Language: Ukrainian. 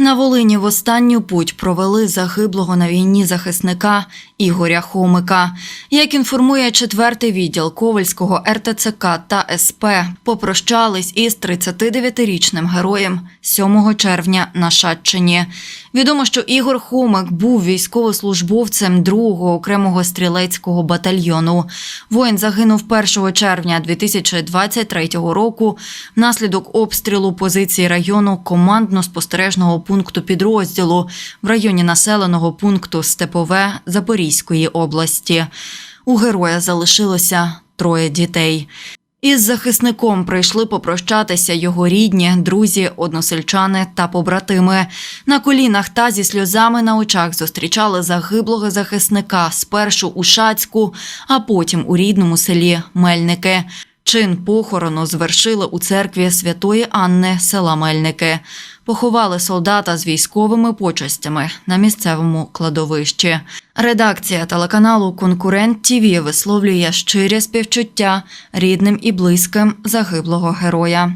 На Волині в останню путь провели загиблого на війні захисника Ігоря Хомика. Як інформує четвертий відділ Ковальського РТЦК та СП, попрощались із 39-річним героєм 7 червня на Шатчині. Відомо, що Ігор Хомик був військовослужбовцем 2-го окремого стрілецького батальйону. Воїн загинув 1 червня 2023 року внаслідок обстрілу позиції району командно-спостережного пункту підрозділу в районі населеного пункту Степове Запорізької області. У героя залишилося троє дітей. Із захисником прийшли попрощатися його рідні, друзі, односельчани та побратими. На колінах та зі сльозами на очах зустрічали загиблого захисника спершу у Шацьку, а потім у рідному селі Мельники. Чин похорону звершили у церкві Святої Анни села Мельники. Поховали солдата з військовими почастями на місцевому кладовищі. Редакція телеканалу Конкурент ТІВІ висловлює щирі співчуття рідним і близьким загиблого героя.